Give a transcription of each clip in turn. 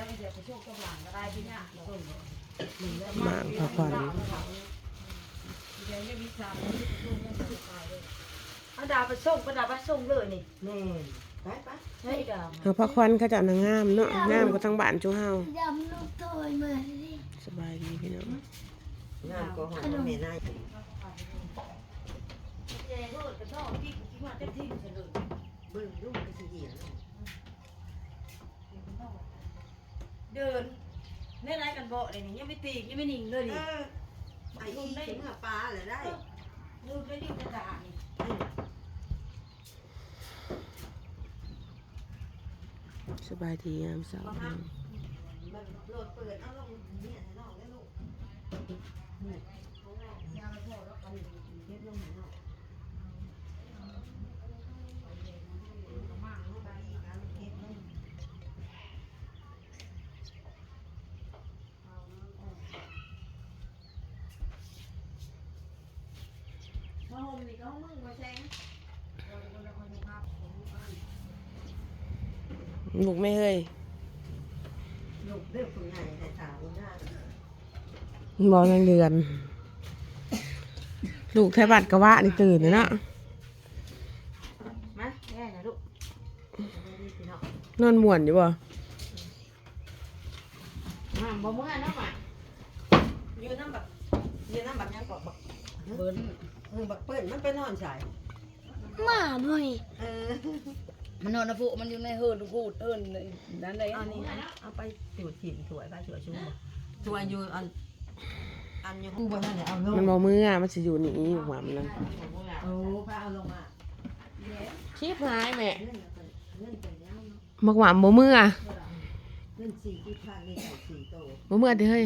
หลังก็ได้พี่เนี่ยต้นหมากพระขวัญเดี๋ยวจะมีสามที่ต้นมันจะตายเลยเอาดาวไปส่งก็ดาวไปส่งเลยนี่แม่ไปไปใช่ดาวเอาพระควันเขาเจะนางงามเนาะงามก็ทั้งบ้านจุเฮาดำลูกโตยเหมือนนี่สบายดีพี่น้องงานก็หอมแม่นายแจงโลดกระนอกที่ที่มาเต็มที่เฉลยเบิ่งลูกก็สิเหี่ยว เดินเล่นไรกันบ่เลยนี่ยังไม่ตียังไม่นิ่งเลยเอนี่อไอ้อีถึงหาปลาเลยได้ดูได้ดีกระดาษนี่สบายดียามเช้าพี่น้องมันโหลดเปิดเอาลงเนี่ยให้น้องได้ลูกนี่ของเรายามาโทษแล้วกันเก็บลงให้น้องมา ห่มนี่ก็ห้องมึงมาแซงลูกไม่เฮ้ยลูกเรื่องคนใหญ่ในสาวหน้าบอยังเดือน ลูกไทยบัตรกะวะนี่ตื่นเลยเนาะมาแย่นะลูกดีพี่น้องนอนม่วนอยู่บ่มาบ่เมื่อนะมาอยู่น้ำแบบอยู่น้ำแบบยังกอบักเบิ้ล เออบักเปิ้ลมันไปนอนใส่หมาบ่อยเออมันนอนนะพวกมันอยู่ในเฮิร์นพูดเฮิร์นนั่นเลยเอานี่อันเอาไปจูดถิ่นถวยไปถวยชูถวยอยู่อันอันอยู่กูบ่ทันได้เอาลงมันบ่มืออะมันสิอยู่นี่อยู่หวามนนั่นโอ้พาเอาลงมาชีพหายแม่เงินเงินเงินเป็นยังเนาะมักหวามบ่มืออะเงินสี่ที่พานี่ใส่สี่โตบ่มือเด้อเฮ้ย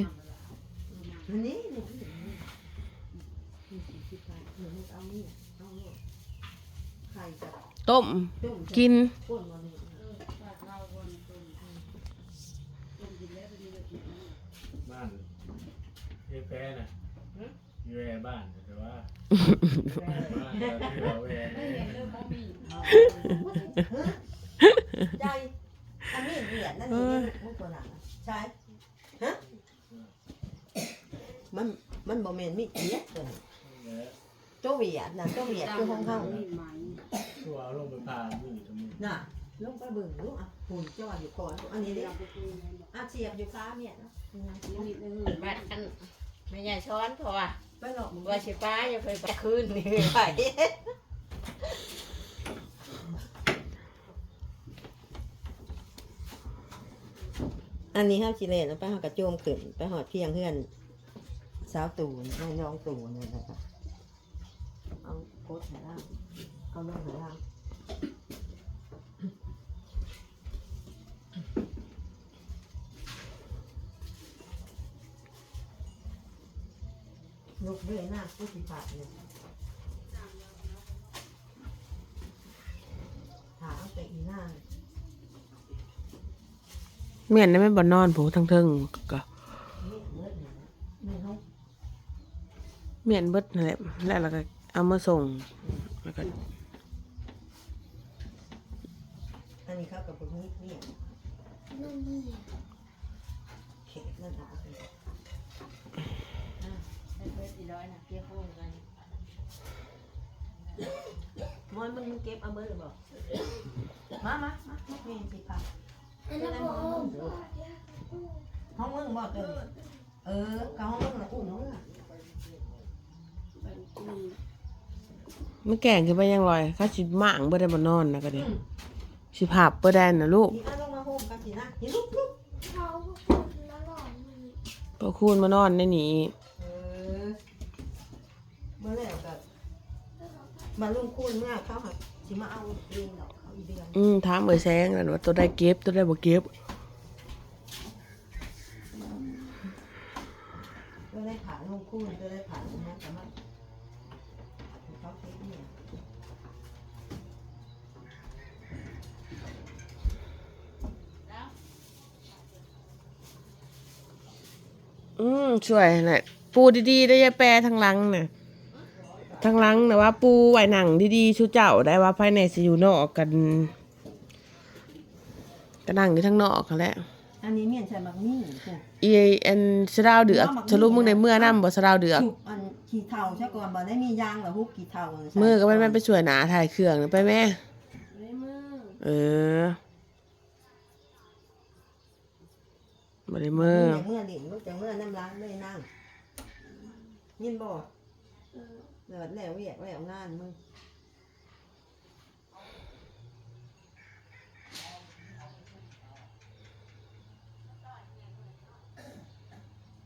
อันนี้นี่นี่นี่สี่ที่พา เดี๋ยวมึงเอานี่เอานี่ไข่กับต้ม ต้มกินก้นวันนี้บ้านเอแปรน่ะอยู่แอร์บ้านแต่ว่าบ้านเราที่เราแอร์เนี่ยใจอันนี้เหรียญนั่นนี่มึงตัวหนังใช่ฮะมันมันบ่แม่นมีเกียรติเลย ตัวเหวียดน่ะตัวเหวียดคือของเขาตัวเอาลงไปพาอยู่ตรงนี้น่ะลงไปเบิ่งลูกอะหุ่นจอดอยู่ก่อนอันนี้ดิอะเสียบอยู่ค้าเมียเนาะบ้านอันไม่ใหญ่ช้อนเพราะว่าไปหลอกมึงว่าสิป้าจะไปไปคืนนี่ไปอันนี้ห้าชิเลนแล้วไปหากระโจมขึ้นไปหอดเพียงเพื่อนสาวตู่น้องน้องตู่นี่นแหละครับเอา โคตรหาล่างเอาลงหาล่างลูกด้วยหน้าผู้สิขาดเลยหาเอาแต่อีหน้าแม่นได้แม่นบ่นอนผู้ทั้งเทิงก็ไม่เมื่อเนี่ยไม่เขาแม่นเบิดนั่นแหละแล้วเราก็ เอามาส่งแล้วก็อันนี้เขากับพวกนี้เนี่ยนู่นนี่เข็ดนั่นหาไปเพื่อนสี่ร้อยนะเกี่ยวโค้งกันมอนมึงเก็บเอาเบอร์หรือเปล่ามามามามาเมนสิค่ะอันนั้นบ่ห้องมึงบอกเลยเออกับห้องมึงนะอุ้มน้องอะ มันแก่งขึ้นไปยังลอยเขาสิหม่างบ่ได้บ่นอนนะก็เด้สิภาพบ่ได้น่ะลูกนี่เอาลงมาโฮมกันสินะนี่ลุกลุกเขาคนละหล่อนมันพอคูณมานอนในนี้เออเมื่อแล้วกับมาลุงคูณเมื่อเขาหักสิมาเอาเองดอกเขาอีเดือนอืมถามเอ้ยแซงนั่นว่าตัวได้เก็บตัวได้บ่เก็บก็ได้ผ่านลุงคูณก็ได้ผ่านนะแต่มัน อืมช่วยแหละปูดีๆได้อยาแปรทางหลังน่ะทางหลังนะว่า ปูไว้หนังดีๆชูเจ้าได้ว่าภายในสิอยู่นอกกันก็นั่งอยู่ทางนอกกันแหละอันนี้เมียนใส่มักมี่จ้ะอีอันสะดาวเดือกสรุปมึงได้เมื่อนำบ่สะดาวเดือกฉุบอันขี้เถ้าซะก่อนบ่ได้มียางหรอฮุกขี้เถ้าใส่มือก็ไม่แม่นไปช่วยหนาถ่ายเครื่องน่ะไปแม่ในมือเออ บ่ได้มือเมื่อดินลูกจะเมื่อน้ำล้างเลยนั่งยินบ่เดือดแล้วเวียกแล้วงานมึง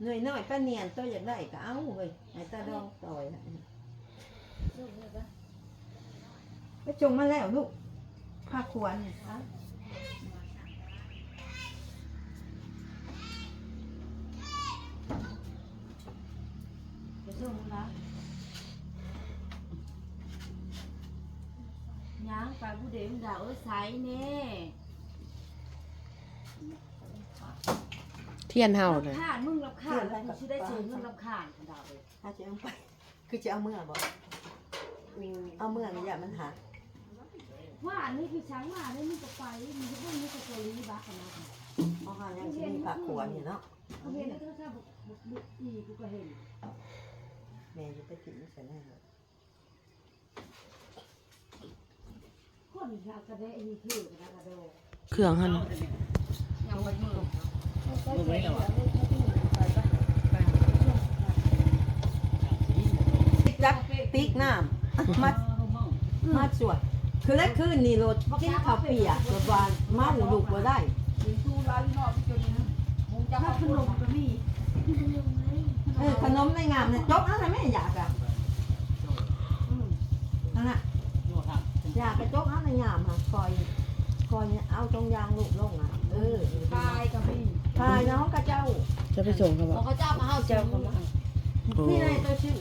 เหนื่อยน้อยป้าเนียนตัวอยากได้ก็เอาเว้ยไอ้ตาดองต่อยให้ไปจงมาแล้วลูกผ้าควรเนี่ ยเอาไปส่งนะย่างไปผู้เด็กด่าเอ้ยใสแน่เทียนเฮารับเลยขาดมึงรับขาดมึงชื่อได้เสียเงินรับขาดของดาวเลยถ้าจะเอาไป คือจะเอาเมื่อบ่เอาเมื่อนี่อย่ามันหักว่าอันนี้คือช้างว่าได้มึงจะไปมึงจะพูดมึงจะตัวลีบ้ากันนะเพราะว่ายังสิมีผักขวนี่เนาะเขาเห็นแล้วก็ถ้าบุกบุกบุกอีกูก็เห็นแม่จะไปกินใส่แน่เลยคนอยากกระเดะนี่คือกระกระโดดเครื่องหั่นน่ะยังไม่มือรู้ไหมล่ะวะติ๊กจักติ๊กน้ำมัดมัดสวดคือแรกคืนนี่รถกินข้าวเปียกรถวานเมาลูกบ่ได้ถึงตู้ร้านนอกที่จนนะมึงจะถ้าให้ขขนนมมก็มี เออขนมในงามเนี่ยจกนั่นแหละแม่อยากอะนั่นน่ะอยากกระจกนั่นในงามค่ะคอยคอยเอาตรงยางลูกลงอะเออพายกับพี่พายน้องกระเจ้าจะไปส่งเขาบ่เขาเจ้ามาเฮาเจ้าเขามาโอ้นี่ไงตัวชื่อ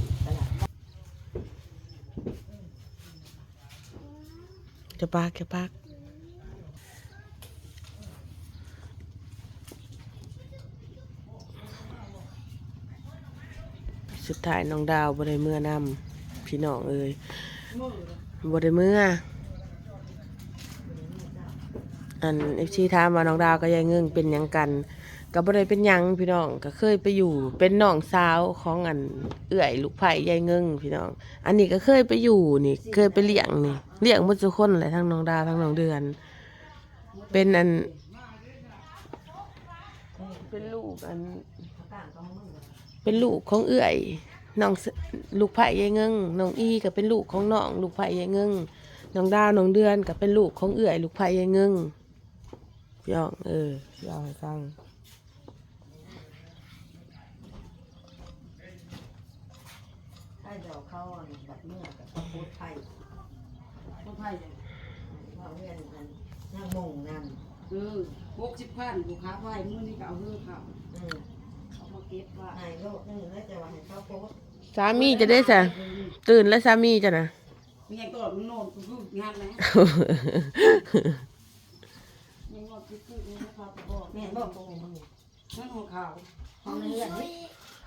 จะปากจะปาก สุดท้ายน้องดาวบ่ได้เมื่อนำพี่น้องเอ้ยบ่ได้เมื่ออัน FC ถามว่าน้องดาวกับยายเงิงเป็นยังกันก็บ่ได้เป็นยังพี่น้องก็เคยไปอยู่ เป็นน้องสาวของอันเอื้อยลูกไผ่ยายเงิงพี่น้อง อันนี้ก็เคยไปอยู่นี่ เคยไปเลี้ยงนี่เลี้ยงมดทุกคนแหละทั้งน้องดาวทั้งน้องเดือน เป็นอัน เป็นลูกอัน เป็นลูกของเอื้อยน้องสลูกไผ่ยายเงิงน้องอีก็เป็นลูกของน้องลูกไผ่ยายเงิงน้องดาวน้องเดือนก็เป็นลูกของเอื้อย ลูกไผ่ยายเงิงพี่น้องเออพี่เอาให้ฟังใช่เดี๋ยวเขาอันแบบเมื่อกับเขาพูดไทยคนไทยเขาเรียนอันนั่งมงนั่นเออหกสิบพันลูกค้าไฟมื้อนี้ก็เอาเฮือเขา อืมเอามาเก็บว่าในโลกนึงแล้วจะว่าให้เขาโพสต์สามีจะได้สะตื่นแล้วสามีจะนะมีอย่างตัวมึงโน่นกูคืองานนะยังว่าคิดพูดนี่นะครับบอกแม่นบอกโกงมึงนั่นของเขาห้องเรือนนี่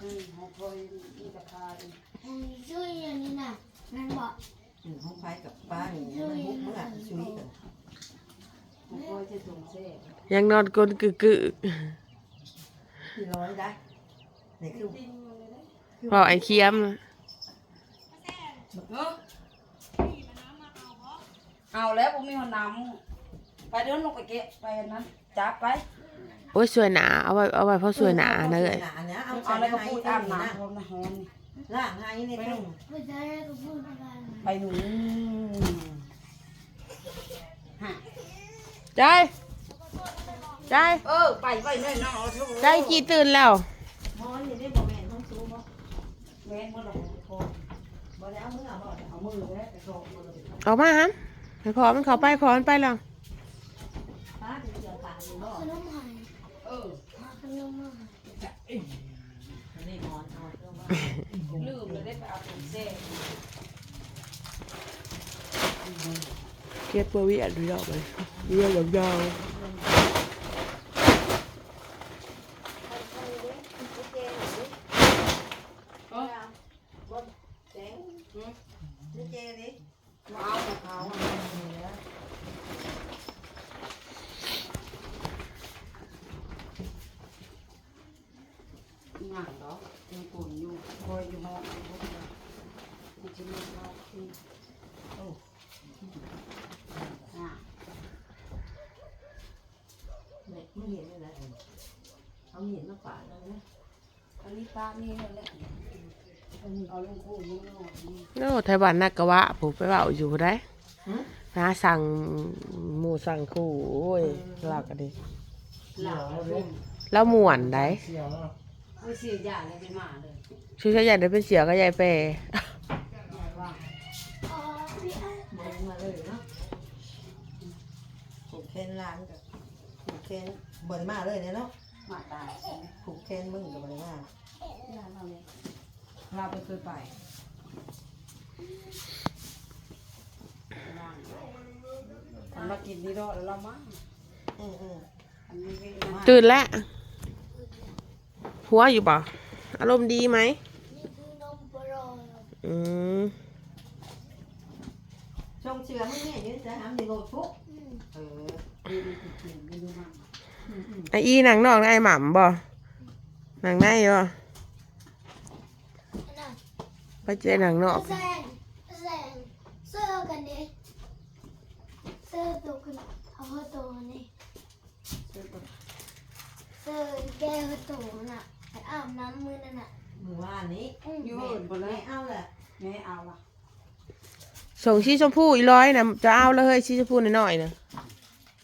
อืมของคอยมีราคาเองอันนี้ช่วยอันนี้นะนั่นบอกอืมห้องไฟกับป้านี่มันบุกเมื่อชุยกันของคอยจะส่งเซ่ยังนอนกลนกึกกึกที่ร้อยได้ นี่คือพอไอ้เคียมน่ะเออเอาแล้วผมมีหัวน้ำไปเดินลงไปเกะไปอันนั้นจับไปโอ้ยสวยหนาเอาไว้เอาไว้เพราะสวยหนานะเอ้ยหนาเนี่ยเอาเอาใส่อะไรก็ให้พูดตาอามบนะน้ำผมนะฮอนล่างให้ในตู้ไม่ได้ก็พูดอะไรไปหนูใจใจเออไปไปเลยน้องเอาทุกใจกี่ตื่นแล้วม อนนี่ได้บ่แม่นห้องซูบ่แม่นบ่ดอกโคบ่ได้เอามือเอาบ่เอามือแล้วแต่คบ่ได้ออกมาฮันให้พอมันเขาไปขอมันไปแล้วป้าจะเกียวขาอยู่บ่ขนมหายเออขนมหายนี่มอนเอาเรื่องว่าลืมเลยได้ไปเอาถุงเซ่เก็บตัววิอัดวิดอกเลยเรียกยาวเจ๊งเจ๊ดิ มาเอากับเขา หนังเนาะยังปุ่นอยู่คอยอยู่ห้องพวกเรามันจะมีเราที่โอ้อะ เนี่ยไม่เห็นเลยนะ เอาเห็นมาฝาดแล้วนะอันนี้ตานี่นั่นแหละอันนี้เอาลงคู่นี่เนาะนี่โอ้ไทยบ้านนักกะวะผมไปเว้าอยู่ได้หาสั่งหมู่สั่งคู่โอ้ยลากกันดิหลับแล้วร่มแล้วม่วนได้เสี่ยวเนาะไม่เสียยาเลยเป็นหมาเลยชื่อใหญ่ได้เป็นเสียก็ยายแปรยายว่าอ๋อพี่ไอ้มองมาเลยเนาะผูกแขนล้างกับผูกแขนบนมาเลยเนี่ยเนาะ หมาตายใช่ไหมผูกแขนมึงกับบนมาที่ร้านเราเลยเราไปเคยไปทำมากินนี่รอดแล้วเรามั้งอืมอืมอันนี้ไม่มาตื่นแล้วหัวอยู่ป่ะอารมณ์ดีไหมนี่คือนมปลอยอืมชงเชือให้แม่ยืนจะทำในโลดทุกอืมเออดูดูกินดูดูมัน ไออีหนังนอกนะไอหม่ำบ่หนังในบ่อันนั้นไปเจอหนังนอกแซงแซงเสื้อกันดิเสื้อตัวกันเอาเข้าตัวนี่เสื้อตัวเสื้อแก้วตัวน่ะไปอาบน้ำมือนั่นน่ะมือว่านนี้อยู่เหินหมดเลไม่ยเอาแหละแม่เอาละส่งชีชมพูอีร้อยนะจะเอาแล้วเฮ้ยชีชมพูน้อยๆนะ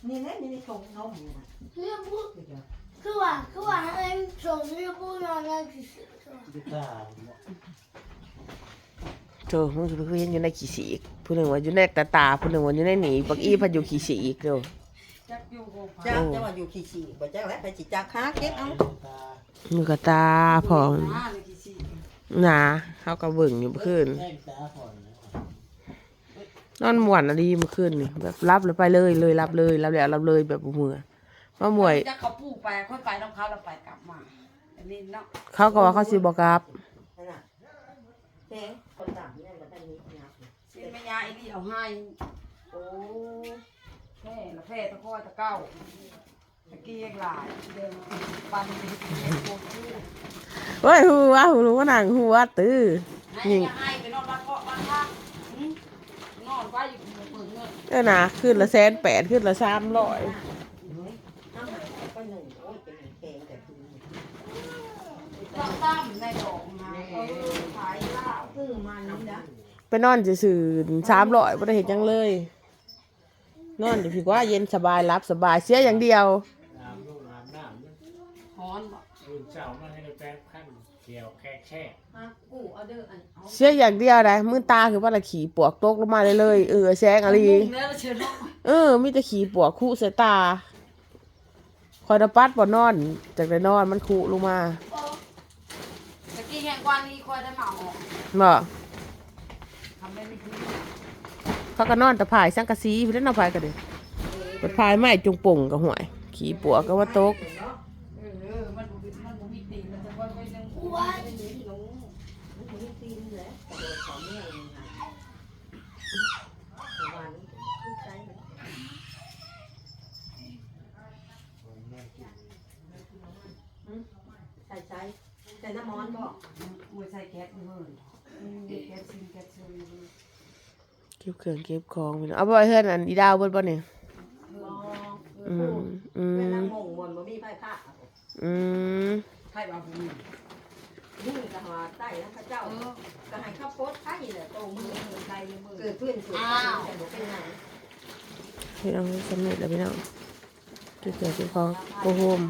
นี่แหละนี่ในชงนมนี่นะ เรื่องพูดเดี๋ยวคือว่าคือว่าให้ส่งเรื่องพูดนอนนั่นคือคือว่ายุตาโธ่มึงคือเห็นอยู่ในขี้สีอีกผู้หนึ่งว่าอยู่ในตาตาผู้หนึ่งว่าอยู่ในหนีบักอี้พันอยู่ขี้สีอีกเด้อจักอยู่โกงจ้าจะว่าอยู่ขี้ฉี่บ่จ้าแล้วไปจิจักค้าเก็บเอาตามือกับตาพอหน้าเลยกี่สี่หนาเขาก็เบิ่งอยู่เมื่อคืนแจ้งตาผ่อนนะนอนม่วนอะดีเมื่อคืนนี่แบบรับเลยไปเลยเลยรับเลยรับแล้วรับเลยแบบบ่มือ มาหมวยจักเขาปูไปค่อยไปน้องเขาเราไปกลับมาอันนี้เนาะเขาก็ว่าเขาสิบ่กลับ นั่นน่ะเพลงคนต่ำเนี่ยมันได้นี้นะสิแม่ยาไอ้นี่เอาให้โอ้แพ่ละแพ่ตะก้อยตะเก้าตะกี้ยังหลายเดินปันเป็นโกงชื่อเฮ้ยหัวหัวรู้ว่าหนังหัวตื้อ ให้ยังให้ไปนอนบ้านเกาะบ้านท่าหืมนอนไปอยู่เปิดเงิน เออนะขึ้นละแสนแปดขึ้นละสามร้อย เอาหาก็หนึ่งโอ้ยเป็นเพลงแต่คือ ตั้งตั้มในดอกมาเออขายเหล้า คือมันนี่นะ ไปนอนซื่อๆสามร้อยไม่ได้เห็นยังเลย นอนอยู่พี่ว่าเย็นสบายรับสบายเสียอย่างเดียวน้ำลูกน้ำน้ำเนี่ยหอนบอกรุ่นเจ้ามาให้ได้แป้งขั้นเขียวแค่แค่มากูเอาเด้ออันเอาเสียอย่างเดียวนะมือตาคือว่าละขี่ปวกตกลงมาเลยเลยๆเออแซงอะไร มุ่งแล้วเชิญเนาะเออมีแต่ขี่ปวกคู่ใส่ตา คอยตะปัดบ่นอน จากได้นอนมันคู่ลงมาตะกี้แห่งกว่านี้คอยได้เหมาออกบ่ทำได้ไม่ถึง เขาก็นอนแตะพายสังกะสีพี่เล่นเอาพายกันเด้เปิดพายไม้จุงป่งกับห่วย ขี่ปัวกก็ว่าตก เออเออมันบ่มีมันบ่มีตีนมันจะว่าไปยัง ว่า มันถึงตีนแหละกระโดดของเนี่ยยังไงวันนี้ขึ้นใจมันใส่ใจใส่น้ำมันบอก มวยใส่แก๊สเฮินอืมแก๊สซิงแก๊สซิง เก็บเครื่องเก็บของพี่น้องเอาบ่ไว้เฮือนอันอีดาวเบิดบ่เนี่ยลองอืมอืเวมลางงบนบ่มีไฟผ้าอืมไข่บาบูนี่ก็หาใต้แล้วพระเจ้าเออก็ให้ข้าวโพดไข่แหละโตมือมือใดเลยมือเกิดขึ้นสุดแต่บ่เป็นไงพี่น้องสำเร็จแล้วพี่น้องเก็บเครื่องเก็บของโกโฮม